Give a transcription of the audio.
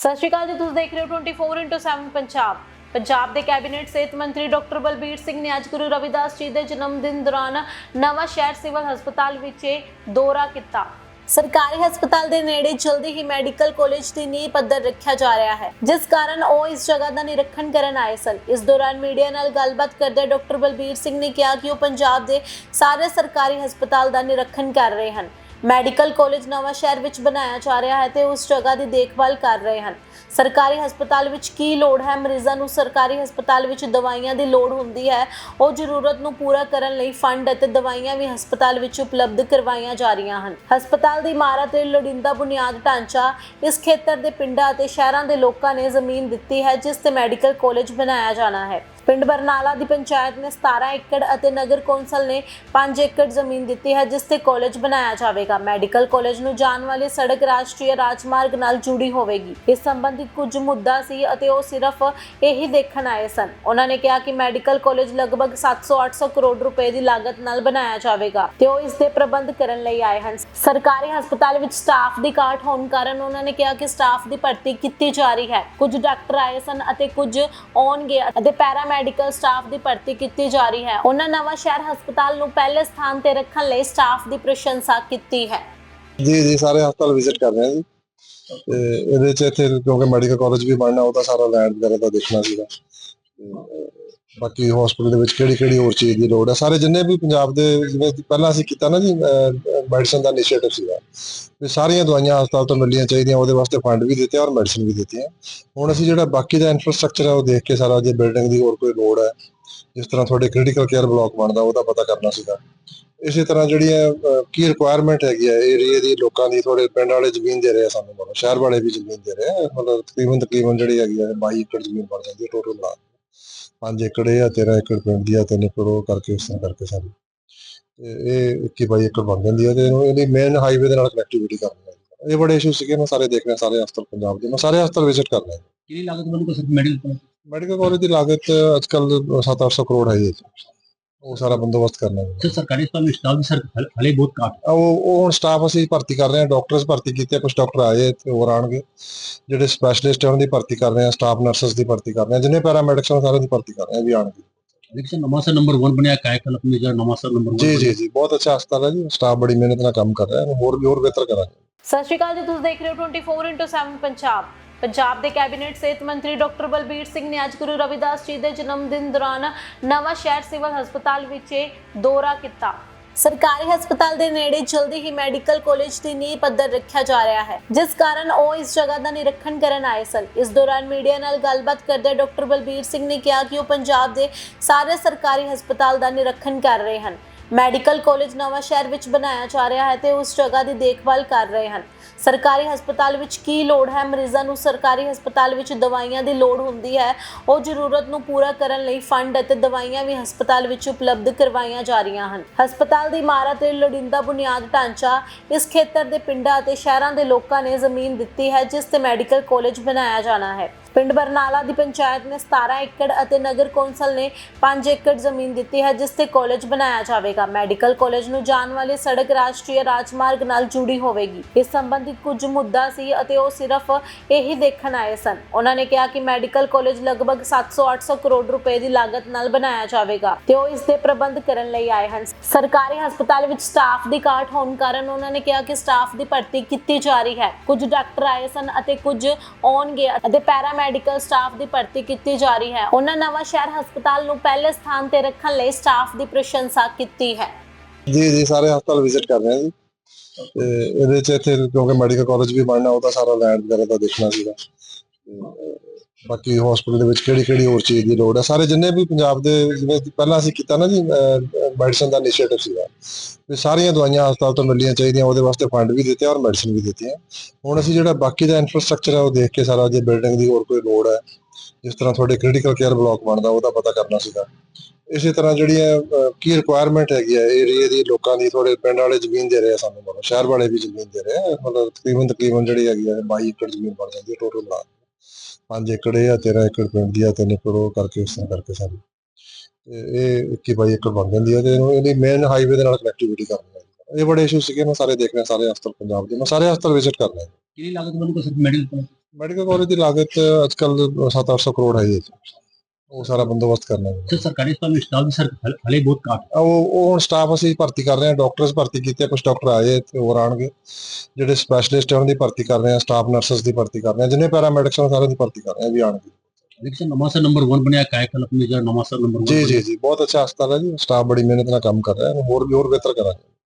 ਸਤਿ ਸ਼੍ਰੀ ਅਕਾਲ ਜੀ, ਤੁਸੀਂ ਦੇਖ ਰਹੇ ਹੋ 24x7 ਪੰਜਾਬ। ਪੰਜਾਬ ਦੇ ਕੈਬਨਿਟ ਸਿਹਤ ਮੰਤਰੀ ਡਾਕਟਰ ਬਲਬੀਰ ਸਿੰਘ ਨੇ ਅੱਜ ਗੁਰੂ ਰਵਿਦਾਸ ਜੀ ਦੇ ਜਨਮ ਦਿਨ ਦੌਰਾਨ ਨਵਾਂ ਸ਼ਹਿਰ ਸਿਵਲ ਹਸਪਤਾਲ ਵਿਖੇ ਦੌਰਾ ਕੀਤਾ। ਸਰਕਾਰੀ ਹਸਪਤਾਲ ਦੇ ਨੇੜੇ ਜਲਦੀ ਹੀ ਮੈਡੀਕਲ ਕਾਲਜ ਦੀ ਨੀਂਹ ਪੱਧਰ ਰੱਖਿਆ ਜਾ ਰਿਹਾ ਹੈ, ਜਿਸ ਕਾਰਨ ਉਹ ਇਸ ਜਗ੍ਹਾ ਦਾ ਨਿਰੀਖਣ ਕਰਨ ਆਏ ਸਨ। ਇਸ ਦੌਰਾਨ ਮੀਡੀਆ ਨਾਲ ਗੱਲਬਾਤ ਕਰਦੇ ਡਾਕਟਰ ਬਲਬੀਰ ਸਿੰਘ ਨੇ ਕਿਹਾ ਕਿ ਉਹ ਪੰਜਾਬ ਦੇ ਸਾਰੇ ਸਰਕਾਰੀ ਹਸਪਤਾਲ ਦਾ ਨਿਰੀਖਣ ਕਰ ਰਹੇ ਹਨ। ਮੈਡੀਕਲ ਕਾਲਜ ਨਵਾਂ ਸ਼ਹਿਰ ਵਿੱਚ ਬਣਾਇਆ ਜਾ ਰਿਹਾ ਹੈ ਤੇ ਉਸ ਜਗ੍ਹਾ ਦੀ ਦੇਖਭਾਲ ਕਰ ਰਹੇ ਹਨ। ਸਰਕਾਰੀ ਹਸਪਤਾਲ ਵਿੱਚ ਕੀ ਲੋੜ ਹੈ? ਮਰੀਜ਼ਾਂ ਨੂੰ ਸਰਕਾਰੀ ਹਸਪਤਾਲ ਵਿੱਚ ਦਵਾਈਆਂ ਦੀ ਲੋੜ ਹੁੰਦੀ ਹੈ। ਉਹ ਜ਼ਰੂਰਤ ਨੂੰ ਪੂਰਾ ਕਰਨ ਲਈ ਫੰਡ ਅਤੇ ਦਵਾਈਆਂ ਵੀ ਹਸਪਤਾਲ ਵਿੱਚ ਉਪਲਬਧ ਕਰਵਾਈਆਂ ਜਾ ਰਹੀਆਂ ਹਨ। ਹਸਪਤਾਲ ਦੀ ਇਮਾਰਤ ਲਈ ਲੋੜੀਂਦਾ ਬੁਨਿਆਦ ਢਾਂਚਾ ਇਸ ਖੇਤਰ ਦੇ ਪਿੰਡਾਂ ਅਤੇ ਸ਼ਹਿਰਾਂ ਦੇ ਲੋਕਾਂ ਨੇ ਜ਼ਮੀਨ ਦਿੱਤੀ ਹੈ, ਜਿਸ ਤੇ ਮੈਡੀਕਲ ਕਾਲਜ ਬਣਾਇਆ ਜਾਣਾ ਹੈ। ਪਿੰਡ ਬਰਨਾਲਾ ਦੀ ਪੰਚਾਇਤ ਨੇ 17 ਏਕੜ ਅਤੇ ਨਗਰ ਕੌਂਸਲ ਨੇ 5 ਏਕੜ ਜ਼ਮੀਨ ਦਿੱਤੀ ਹੈ, ਜਿਸ ਤੇ ਕਾਲਜ ਬਣਾਇਆ ਜਾਵੇਗਾ। ਮੈਡੀਕਲ ਕਾਲਜ ਨੂੰ ਜਾਣ ਵਾਲੀ ਸੜਕ ਰਾਸ਼ਟਰੀ ਰਾਜਮਾਰਗ ਨਾਲ ਜੁੜੀ ਹੋਵੇਗੀ। ਇਸ ਸੰਬੰਧੀ ਕੁਝ ਮੁੱਦਾ ਸੀ ਅਤੇ ਉਹ ਸਿਰਫ ਇਹੀ ਦੇਖਣ ਆਏ ਸਨ। ਉਹਨਾਂ ਨੇ ਕਿਹਾ ਕਿ ਮੈਡੀਕਲ ਕਾਲਜ ਲਗਭਗ 700-800 ਕਰੋੜ ਰੁਪਏ ਦੀ ਲਾਗਤ ਨਾਲ ਬਣਾਇਆ ਜਾਵੇਗਾ ਤੇ ਉਹ ਇਸ ਦੇ ਪ੍ਰਬੰਧ ਕਰਨ ਲਈ ਆਏ ਹਨ। ਸਰਕਾਰੀ ਹਸਪਤਾਲ ਵਿੱਚ ਸਟਾਫ ਦੀ ਘਾਟ ਹੋਣ ਕਾਰਨ ਉਹਨਾਂ ਨੇ ਕਿਹਾ ਕਿ ਸਟਾਫ ਦੀ ਭਰਤੀ ਕੀਤੀ ਜਾ ਰਹੀ ਹੈ। ਕੁਝ ਡਾਕਟਰ ਆਏ ਸਨ ਅਤੇ ਕੁਝ ਆਉਣਗੇ ਅਤੇ ਪੈਰਾਮੈਡੀਕਲ ਸਟਾਫ ਦੀ ਭਰਤੀ ਕੀਤੀ ਜਾ ਰਹੀ ਹੈ। ਉਹਨਾਂ ਨਵਾਂ ਸ਼ਹਿਰ ਹਸਪਤਾਲ ਨੂੰ ਪਹਿਲੇ ਸਥਾਨ ਤੇ ਰੱਖਣ ਲਈ ਸਟਾਫ ਦੀ ਪ੍ਰਸ਼ੰਸਾ ਕੀਤੀ ਹੈ। ਜੀ ਜੀ, ਸਾਰੇ ਹਸਪਤਾਲ ਵਿਜ਼ਿਟ ਕਰ ਰਹੇ ਹਾਂ ਜੀ। ਤੇ ਇਹਦੇ ਚ ਇੱਥੇ ਕਿਉਂਕਿ ਮੈਡੀਕਲ ਕਾਲਜ ਵੀ ਬਣਨਾ ਉਹਦਾ ਸਾਰਾ ਲੈਂਡ ਵਗੈਰਾ ਦਾ ਦੇਖਣਾ ਸੀਗਾ। ਬਾਕੀ ਹਸਪੀਟਲ ਦੇ ਵਿੱਚ ਕਿਹੜੀ ਕਿਹੜੀ ਹੋਰ ਚੀਜ਼ ਦੀ ਲੋੜ ਹੈ ਸਾਰੇ ਜਿੰਨੇ ਵੀ ਪੰਜਾਬ ਦੇ ਜਿਵੇਂ ਪਹਿਲਾਂ ਅਸੀਂ ਕੀਤਾ ਨਾ ਜੀ ਮੈਡੀਸਨ ਦਾ ਇਨੀਸ਼ੀਏਟਿਵ ਸੀਗਾ। ਵੀ ਸਾਰੀਆਂ ਦਵਾਈਆਂ ਹਸਪਤਾਲ ਤੋਂ ਮਿਲਣੀਆਂ ਚਾਹੀਦੀਆਂ, ਉਹਦੇ ਵਾਸਤੇ ਫੰਡ ਵੀ ਦਿੱਤੇ ਔਰ ਮੈਡੀਸਨ ਵੀ ਦਿੱਤੀਆਂ ਹੁਣ ਅਸੀਂ ਜਿਹੜਾ ਬਾਕੀ ਦਾ ਇਨਫਰਾਸਟ੍ਰਕਚਰ ਹੈ ਉਹ ਦੇਖ ਕੇ ਸਾਰਾ ਜੇ ਬਿਲਡਿੰਗ ਦੀ ਹੋਰ ਕੋਈ ਲੋੜ ਹੈ ਜਿਸ ਤਰ੍ਹਾਂ ਤੁਹਾਡੇ ਕ੍ਰਿਟੀਕਲ ਕੇਅਰ ਬਲਾਕ ਬਣਦਾ, ਉਹਦਾ ਪਤਾ ਕਰਨਾ ਸੀਗਾ। ਇਸੇ ਤਰ੍ਹਾਂ ਜਿਹੜੀ ਹੈ ਕੀ ਰਿਕੁਆਇਰਮੈਂਟ ਹੈਗੀ ਹੈ ਏਰੀਏ ਦੀ ਲੋਕਾਂ ਦੀ ਥੋੜੇ ਪਿੰਡ ਵਾਲੇ ਜ਼ਮੀਨ ਦੇ ਰਹੇ ਆ ਸਾਨੂੰ ਮਤਲਬ, ਸ਼ਹਿਰ ਵਾਲੇ ਵੀ ਜ਼ਮੀਨ ਦੇ ਰਹੇ ਆ, ਮਤਲਬ ਤਕਰੀਬਨ ਤਕਰੀਬਨ ਜਿਹੜੀ ਹੈਗੀ ਹੈ 22 ਏਕੜ ਜ਼ਮੀਨ ਬਣ ਜਾਂਦੀ ਹੈ ਟੋਟਲ ਮਿਲਾ 5 ਏਕੜ ਇਹ ਆ 13 ਏਕੜ ਪਿੰਡ ਦੀ ਆ 3 ਏਕੜ ਉਹ ਕਰਕੇ ਇਸ ਤਰ੍ਹਾਂ ਕਰਕੇ ਸਾਰੀ। ਤੇ ਇਹ 21 22 ਏਕੜ ਬਣ ਜਾਂਦੀ ਹੈ ਤੇ ਇਹਨੂੰ ਇਹਦੀ ਮੇਨ ਹਾਈਵੇ ਦੇ ਨਾਲ ਕਨੈਕਟੀਵਿਟੀ ਕਰਨੀ ਹੈ। ਇਹ ਬੜੇ ਇਸ਼ੂ ਸੀਗੇ ਮੈਂ ਸਾਰੇ ਦੇਖ ਰਿਹਾ ਸਾਰੇ ਹਸਪਤਾਲ ਪੰਜਾਬ ਦੇ ਮੈਂ ਸਾਰੇ ਹਸਪਤਾਲ ਵਿਜ਼ਿਟ ਕਰ ਰਿਹਾ। ਕਿੰਨੀ ਲਾਗਤ ਬਣੂਗਾ ਸਰ ਮੈਡੀਕਲ ਮੈਡੀਕਲ ਕਾਲਜ ਦੀ ਲਾਗਤ ਅੱਜਕੱਲ 7-800 ਕਰੋੜ ਹੈ ਜੀ। ਉਹ ਸਾਰਾ ਬੰਦੋਬਸਤ ਕਰਨਾ ਹੈ ਸਰ ਸਰਕਾਰੀ ਹਸਪਤਾਲ ਵਿੱਚ ਸਟਾਫ ਦੀ ਸਰ ਹਲ- ਬਹੁਤ ਘੱਟ। ਹੈ। ਉਹ ਉਹ ਹੁਣ ਸਟਾਫ ਅਸੀਂ ਭਰਤੀ ਕਰ ਰਹੇ ਹਾਂ ਡਾਕਟਰਸ ਭਰਤੀ ਕੀਤੇ ਕੁਝ ਡਾਕਟਰ ਆਏ ਤੇ ਹੋਰ ਆਣਗੇ ਜਿਹੜੇ ਸਪੈਸ਼ਲਿਸਟ ਹੈ ਉਹਨਾਂ ਦੀ ਭਰਤੀ ਕਰ ਰਹੇ ਹਾਂ ਸਟਾਫ ਨਰਸਸ ਦੀ ਭਰਤੀ ਕਰ ਰਹੇ ਹਾਂ ਜਿੰਨੇ ਪੈਰਾਮੈਡਿਕਸ ਹਨ ਸਾਰਿਆਂ ਦੀ ਭਰਤੀ ਕਰ ਰਹੇ ਹਾਂ ਇਹ ਵੀ ਆਣਗੇ ਸਰ ਨਵਾਂ ਸਰ ਨੰਬਰ 1 ਬਣਿਆ ਕਾਇਕਲ ਆਪਣੇ ਜਿਹੜਾ ਨਵਾਂ ਸਰ ਨੰਬਰ 1 ਜੀ ਜੀ ਜੀ ਬਹੁਤ ਅੱਛਾ ਹਸਪਤਾਲ ਹੈ ਜੀ ਸਟਾਫ ਬੜੀ ਮਿਹਨਤ ਨਾਲ ਕੰਮ ਕਰ ਰਿਹਾ ਹੈ ਹੋਰ ਵੀ ਹੋਰ ਬਿਹਤਰ ਕਰਾਂਗੇ। ਸਤਿ ਸ਼੍ਰੀ ਅਕਾਲ ਜੀ ਤੁਸੀਂ ਦੇਖ ਰਹੇ ਹੋ 24x7 ਪੰਜਾਬ। ਪੰਜਾਬ ਦੇ ਕੈਬਨਿਟ ਸਿਹਤ ਮੰਤਰੀ ਡਾਕਟਰ ਬਲਬੀਰ ਸਿੰਘ ਨੇ ਅੱਜ ਗੁਰੂ ਰਵਿਦਾਸ ਜੀ ਦੇ ਜਨਮ ਦਿਨ ਦੌਰਾਨ ਨਵਾਂ ਸ਼ਹਿਰ ਸਿਵਲ ਹਸਪਤਾਲ ਵਿਖੇ ਦੌਰਾ ਕੀਤਾ। ਸਰਕਾਰੀ ਹਸਪਤਾਲ ਦੇ ਨੇੜੇ ਜਲਦੀ ਹੀ ਮੈਡੀਕਲ ਕਾਲਜ ਦੀ ਨੀਂਹ ਪੱਧਰ ਰੱਖਿਆ ਜਾ ਰਿਹਾ ਹੈ, ਜਿਸ ਕਾਰਨ ਉਹ ਇਸ ਜਗ੍ਹਾ ਦਾ ਨਿਰੀਖਣ ਕਰਨ ਆਏ ਸਨ। ਇਸ ਦੌਰਾਨ ਮੀਡੀਆ ਨਾਲ ਗੱਲਬਾਤ ਕਰਦੇ ਡਾਕਟਰ ਬਲਬੀਰ ਸਿੰਘ ਨੇ ਕਿਹਾ ਕਿ ਉਹ ਪੰਜਾਬ ਦੇ ਸਾਰੇ ਸਰਕਾਰੀ ਹਸਪਤਾਲ ਦਾ ਨਿਰੀਖਣ ਕਰ ਰਹੇ ਹਨ। ਮੈਡੀਕਲ ਕਾਲਜ ਨਵਾਂ ਸ਼ਹਿਰ ਵਿੱਚ ਬਣਾਇਆ ਜਾ ਰਿਹਾ ਹੈ ਤੇ ਉਸ ਜਗ੍ਹਾ ਦੀ ਦੇਖਭਾਲ ਕਰ ਰਹੇ ਹਨ। ਸਰਕਾਰੀ ਹਸਪਤਾਲ ਵਿੱਚ ਕੀ ਲੋੜ ਹੈ? ਮਰੀਜ਼ਾਂ ਨੂੰ ਸਰਕਾਰੀ ਹਸਪਤਾਲ ਵਿੱਚ ਦਵਾਈਆਂ ਦੀ ਲੋੜ ਹੁੰਦੀ ਹੈ। ਉਹ ਜ਼ਰੂਰਤ ਨੂੰ ਪੂਰਾ ਕਰਨ ਲਈ ਫੰਡ ਅਤੇ ਦਵਾਈਆਂ ਵੀ ਹਸਪਤਾਲ ਵਿੱਚ ਉਪਲਬਧ ਕਰਵਾਈਆਂ ਜਾ ਰਹੀਆਂ ਹਨ। ਹਸਪਤਾਲ ਦੀ ਇਮਾਰਤ ਲਈ ਲੋੜੀਂਦਾ ਬੁਨਿਆਦ ਢਾਂਚਾ ਇਸ ਖੇਤਰ ਦੇ ਪਿੰਡਾਂ ਅਤੇ ਸ਼ਹਿਰਾਂ ਦੇ ਲੋਕਾਂ ਨੇ ਜ਼ਮੀਨ ਦਿੱਤੀ ਹੈ, ਜਿਸ ਤੇ ਮੈਡੀਕਲ ਕਾਲਜ ਬਣਾਇਆ ਜਾਣਾ ਹੈ। ਪਿੰਡ ਬਰਨਾਲਾ ਦੀ ਪੰਚਾਇਤ ਨੇ 17 ਏਕੜ ਅਤੇ ਨਗਰ ਕੌਂਸਲ ਨੇ 5 ਏਕੜ ਜ਼ਮੀਨ ਦਿੱਤੀ ਹੈ, ਜਿਸ ਤੇ ਕਾਲਜ ਬਣਾਇਆ ਜਾਵੇਗਾ। ਮੈਡੀਕਲ ਕਾਲਜ ਨੂੰ ਜਾਣ ਵਾਲੀ ਸੜਕ ਰਾਸ਼ਟਰੀ ਰਾਜਮਾਰਗ ਨਾਲ ਜੁੜੀ ਹੋਵੇਗੀ। ਇਸ ਸੰਬੰਧੀ ਕੁਝ ਮੁੱਦਾ ਸੀ ਅਤੇ ਉਹ ਸਿਰਫ ਇਹੀ ਦੇਖਣ ਆਏ ਸਨ। ਉਹਨਾਂ ਨੇ ਕਿਹਾ ਕਿ ਮੈਡੀਕਲ ਕਾਲਜ ਲਗਭਗ 700-800 ਕਰੋੜ ਰੁਪਏ ਦੀ ਲਾਗਤ ਨਾਲ ਬਣਾਇਆ ਜਾਵੇਗਾ ਤੇ ਉਹ ਇਸ ਦੇ ਪ੍ਰਬੰਧ ਕਰਨ ਲਈ ਆਏ ਹਨ। ਸਰਕਾਰੀ ਹਸਪਤਾਲ ਵਿੱਚ ਸਟਾਫ ਦੀ ਘਾਟ ਹੋਣ ਕਾਰਨ ਉਹਨਾਂ ਨੇ ਕਿਹਾ ਕਿ ਸਟਾਫ ਦੀ ਭਰਤੀ ਕੀਤੀ ਜਾ ਰਹੀ ਹੈ। ਕੁਝ ਡਾਕਟਰ ਆਏ ਸਨ ਅਤੇ ਕੁਝ ਆਉਣਗੇ ਅਤੇ ਪੈਰਾ ਪੈਰਾਮੈਡੀਕਲ ਸਟਾਫ ਦੀ ਭਰਤੀ ਕੀਤੀ ਜਾ ਰਹੀ ਹੈ। ਉਹਨਾਂ ਨਵਾਂ ਸ਼ਹਿਰ ਹਸਪਤਾਲ ਨੂੰ ਪਹਿਲੇ ਸਥਾਨ ਤੇ ਰੱਖਣ ਲਈ ਸਟਾਫ ਦੀ ਪ੍ਰਸ਼ੰਸਾ ਕੀਤੀ ਹੈ। ਜੀ ਜੀ, ਸਾਰੇ ਹਸਪਤਾਲ ਵਿਜ਼ਿਟ ਕਰ ਰਹੇ ਹਾਂ ਜੀ। ਤੇ ਇਹਦੇ ਚ ਇੱਥੇ ਕਿਉਂਕਿ ਮੈਡੀਕਲ ਕਾਲਜ ਵੀ ਬਣਨਾ ਉਹਦਾ ਸਾਰਾ ਲੈਂਡ ਵਗੈਰਾ ਦਾ ਦੇਖਣਾ ਸੀਗਾ। ਬਾਕੀ ਹਸਪੀਟਲ ਦੇ ਵਿੱਚ ਕਿਹੜੀ ਕਿਹੜੀ ਹੋਰ ਚੀਜ਼ ਦੀ ਲੋੜ ਹੈ ਸਾਰੇ ਜਿੰਨੇ ਵੀ ਪੰਜਾਬ ਦੇ ਜਿਵੇਂ ਪਹਿਲਾਂ ਅਸੀਂ ਕੀਤਾ ਨਾ ਜੀ ਮੈਡੀਸਨ ਦਾ ਇਨੀਸ਼ੀਏਟਿਵ ਸੀਗਾ। ਵੀ ਸਾਰੀਆਂ ਦਵਾਈਆਂ ਹਸਪਤਾਲ ਤੋਂ ਮਿਲਣੀਆਂ ਚਾਹੀਦੀਆਂ, ਉਹਦੇ ਵਾਸਤੇ ਫੰਡ ਵੀ ਦਿੱਤੇ ਔਰ ਮੈਡੀਸਨ ਵੀ ਦਿੱਤੀਆਂ ਹੁਣ ਅਸੀਂ ਜਿਹੜਾ ਬਾਕੀ ਦਾ ਇਨਫਰਾਸਟ੍ਰਕਚਰ ਹੈ ਉਹ ਦੇਖ ਕੇ ਸਾਰਾ ਜੇ ਬਿਲਡਿੰਗ ਦੀ ਹੋਰ ਕੋਈ ਲੋੜ ਹੈ ਜਿਸ ਤਰ੍ਹਾਂ ਤੁਹਾਡੇ ਕ੍ਰਿਟੀਕਲ ਕੇਅਰ ਬਲਾਕ ਬਣਦਾ, ਉਹਦਾ ਪਤਾ ਕਰਨਾ ਸੀਗਾ। ਇਸੇ ਤਰ੍ਹਾਂ ਜਿਹੜੀ ਹੈ ਕੀ ਰਿਕੁਆਇਰਮੈਂਟ ਹੈਗੀ ਹੈ ਏਰੀਏ ਦੀ, ਲੋਕਾਂ ਦੀ ਥੋੜੇ ਪਿੰਡ ਵਾਲੇ ਜ਼ਮੀਨ ਦੇ ਰਹੇ ਆ ਸਾਨੂੰ, ਮਤਲਬ ਸ਼ਹਿਰ ਵਾਲੇ ਵੀ ਜ਼ਮੀਨ ਦੇ ਰਹੇ ਆ, ਮਤਲਬ ਤਕਰੀਬਨ ਤਕਰੀਬਨ ਜਿਹੜੀ ਹੈਗੀ ਹੈ 22 ਏਕੜ ਜ਼ਮੀਨ ਬਣ ਜਾਂਦੀ ਹੈ ਟੋਟਲ ਮਿਲਾ 5 ਏਕੜ ਇਹ ਆ 13 ਏਕੜ ਪਿੰਡ ਦੀ ਆ 3 ਏਕੜ ਉਹ ਕਰਕੇ ਇਸ ਤਰ੍ਹਾਂ ਕਰਕੇ ਸਾਰੀ। ਤੇ ਇਹ 21 22 ਏਕੜ ਬਣ ਜਾਂਦੀ ਹੈ ਤੇ ਇਹਨੂੰ ਇਹਦੀ ਮੇਨ ਹਾਈਵੇ ਦੇ ਨਾਲ ਕਨੈਕਟੀਵਿਟੀ ਕਰਨੀ ਹੈ। ਇਹ ਬੜੇ ਇਸ਼ੂ ਸੀਗੇ ਮੈਂ ਸਾਰੇ ਦੇਖ ਰਿਹਾ ਸਾਰੇ ਹਸਪਤਾਲ ਪੰਜਾਬ ਦੇ ਮੈਂ ਸਾਰੇ ਹਸਪਤਾਲ ਵਿਜ਼ਿਟ ਕਰ ਰਿਹਾ। ਕਿੰਨੀ ਲਾਗਤ ਬਣੂਗਾ ਸਰ ਮੈਡੀਕਲ ਮੈਡੀਕਲ ਕਾਲਜ ਦੀ ਲਾਗਤ ਅੱਜ ਕੱਲ 7-800 ਕਰੋੜ ਹੈ ਜੀ। ਉਹ ਸਾਰਾ ਬੰਦੋਬਸਤ ਕਰਨਾ ਹੈ। ਸਰ ਸਰਕਾਰੀ ਹਸਪਤਾਲ ਵਿੱਚ ਸਟਾਫ ਦੀ ਸਰ ਹਲ- ਬਹੁਤ ਘੱਟ। ਹੈ। ਉਹ ਉਹ ਹੁਣ ਸਟਾਫ ਅਸੀਂ ਭਰਤੀ ਕਰ ਰਹੇ ਹਾਂ ਡਾਕਟਰਸ ਭਰਤੀ ਕੀਤੇ ਕੁਝ ਡਾਕਟਰ ਆਏ ਤੇ ਹੋਰ ਆਣਗੇ ਜਿਹੜੇ ਸਪੈਸ਼ਲਿਸਟ ਉਹਨਾਂ ਦੀ ਭਰਤੀ ਕਰ ਰਹੇ ਹਾਂ ਸਟਾਫ ਨਰਸਸ ਦੀ ਭਰਤੀ ਕਰ ਰਹੇ ਹਾਂ ਜਿੰਨੇ ਪੈਰਾਮੈਡਿਕਸ ਹਨ ਸਾਰਿਆਂ ਦੀ ਭਰਤੀ ਕਰ ਰਹੇ ਹਾਂ ਵੀ ਆਣਗੇ ਲੇਕਿਨ ਸਰ ਨੰਬਰ 1 ਬਣਿਆ ਕਾਇਕਲ ਆਪਣੇ ਜਿਹੜਾ ਨਵਾਂ ਸਰ ਨੰਬਰ 1 ਜੀ ਜੀ ਜੀ ਬਹੁਤ ਅੱਛਾ ਹਸਪਤਾਲ ਹੈ ਜੀ ਸਟਾਫ ਬੜੀ ਮਿਹਨਤ ਨਾਲ ਕੰਮ ਕਰ ਰਿਹਾ ਹੈ ਹੋਰ ਵੀ ਹੋਰ ਬਿਹਤਰ ਕਰਾਂਗੇ।